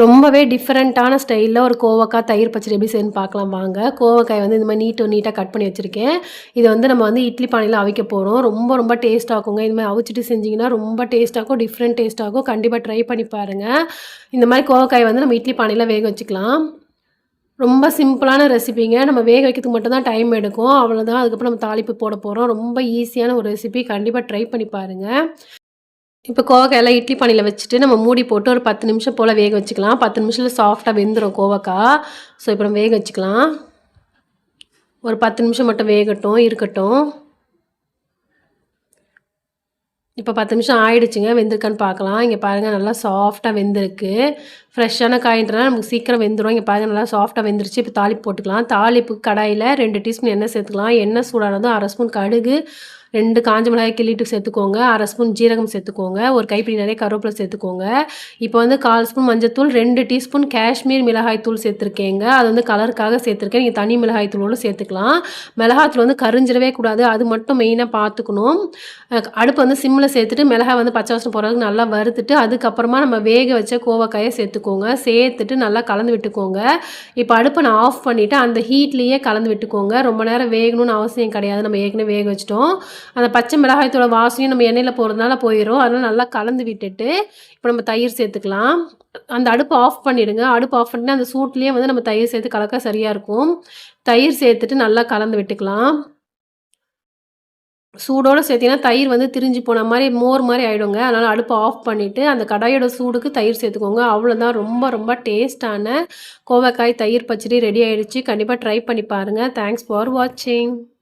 ரொம்பவே டிஃப்ரெண்ட்டான ஸ்டைலில் ஒரு கோவக்காய் தயிர் பச்சடி எப்படி செய்யணும்னு பார்க்கலாம். வாங்க. கோவக்காய் வந்து இந்த மாதிரி நீட்டு நீட்டாக கட் பண்ணி வச்சுருக்கேன். இதை வந்து நம்ம வந்து இட்லி பானையில் அவிக்க போகிறோம் ரொம்ப ரொம்ப டேஸ்ட்டாகுங்க இந்த மாதிரி அவிச்சிட்டு செஞ்சிங்கன்னா ரொம்ப டேஸ்ட்டாகும் டிஃப்ரெண்ட் டேஸ்ட்டாகும் கண்டிப்பாக ட்ரை பண்ணி பாருங்கள் இந்த மாதிரி கோவக்காய் வந்து நம்ம இட்லி பானையில் வேக வச்சுக்கலாம். ரொம்ப சிம்பிளான ரெசிபிங்க நம்ம வேக வைக்கிறதுக்கு மட்டும்தான் டைம் எடுக்கும். அவ்வளோதான் அதுக்கப்புறம் நம்ம தாளிப்பு போட போகிறோம் ரொம்ப ஈஸியான ஒரு ரெசிபி கண்டிப்பாக ட்ரை பண்ணி பாருங்கள் இப்போ கோவக்காயெல்லாம் இட்லி பானையில் வச்சுட்டு நம்ம மூடி போட்டு ஒரு பத்து நிமிஷம் போல் வேக வச்சுக்கலாம். பத்து நிமிஷத்தில் சாஃப்டாக வெந்துடும் கோவக்காய். ஸோ இப்போ நம்ம வேக வச்சுக்கலாம். ஒரு பத்து நிமிஷம் மட்டும் வேகட்டும் இருக்கட்டும். இப்போ பத்து நிமிஷம் ஆயிடுச்சுங்க வெந்திருக்கான்னு பார்க்கலாம். இங்கே பாருங்கள் நல்லா சாஃப்டாக வெந்திருக்கு. ஃப்ரெஷ்ஷான காயின்றனால நமக்கு சீக்கிரம் வெந்துடும் இங்கே பாருங்கள் நல்லா சாஃப்டாக வெந்துருச்சு. இப்போ தாளிப்பு போட்டுக்கலாம். தாளிப்பு கடாயில் ரெண்டு டீஸ்பூன் எண்ணெய் சேர்த்துக்கலாம். எண்ணெய் சூடானதும் அரை ஸ்பூன் கடுகு ரெண்டு காஞ்ச மிளகாய் கிள்ளிட்டு சேர்த்துக்கோங்க அரை ஸ்பூன் ஜீரகம் சேர்த்துக்கோங்க ஒரு கைப்பிடி நிறைய கருவேப்பிலை சேர்த்துக்கோங்க. இப்போ வந்து கால் ஸ்பூன் மஞ்சத்தூள் ரெண்டு டீஸ்பூன் காஷ்மீர் மிளகாய் தூள் சேர்த்துருக்கேங்க. அது வந்து கலருக்காக சேர்த்துருக்கேன். நீங்கள் தனி மிளகாய் தூளோடு சேர்த்துக்கலாம். மிளகாத்தூள் வந்து கரிஞ்சிடவே கூடாது. அது மட்டும் மெயினாக பார்த்துக்கணும். அடுப்பு வந்து சிம்மில் சேர்த்துட்டு மிளகாய் வந்து பச்சை வாசனை போகிறதுக்கு நல்லா வறுத்துட்டு அதுக்கப்புறமா நம்ம வேக வச்ச கோவக்காயை சேர்த்துக்கோங்க. சேர்த்துட்டு நல்லா கலந்து விட்டுக்கோங்க. இப்போ அடுப்பை நான் ஆஃப் பண்ணிவிட்டு அந்த ஹீட்லேயே கலந்து விட்டுக்கோங்க. ரொம்ப நேரம் வேகணும்னு அவசியம் கிடையாது. நம்ம ஏற்கனவே வேக வச்சிட்டோம். அந்த பச்சை மிளகாயத்தோட வாசனையும் நம்ம எண்ணெயில் போகிறதுனால போயிடும் அதனால் நல்லா கலந்து விட்டுட்டு இப்போ நம்ம தயிர் சேர்த்துக்கலாம். அந்த அடுப்பு ஆஃப் பண்ணிவிடுங்க அடுப்பு ஆஃப் பண்ணிட்டு அந்த சூட்லேயே வந்து நம்ம தயிர் சேர்த்து கலக்க சரியாக இருக்கும். தயிர் சேர்த்துட்டு நல்லா கலந்து விட்டுக்கலாம். சூடோடு சேர்த்திங்கன்னா தயிர் வந்து திரிஞ்சு போன மாதிரி மோர் மாதிரி ஆகிடுங்க அதனால் அடுப்பை ஆஃப் பண்ணிவிட்டு அந்த கடாயோட சூடுக்கு தயிர் சேர்த்துக்கோங்க. அவ்வளோதான் ரொம்ப ரொம்ப டேஸ்டான கோவக்காய் தயிர் பச்சடி ரெடி ஆகிடுச்சு கண்டிப்பாக ட்ரை பண்ணி பாருங்கள் தேங்க்ஸ் ஃபார் வாட்சிங்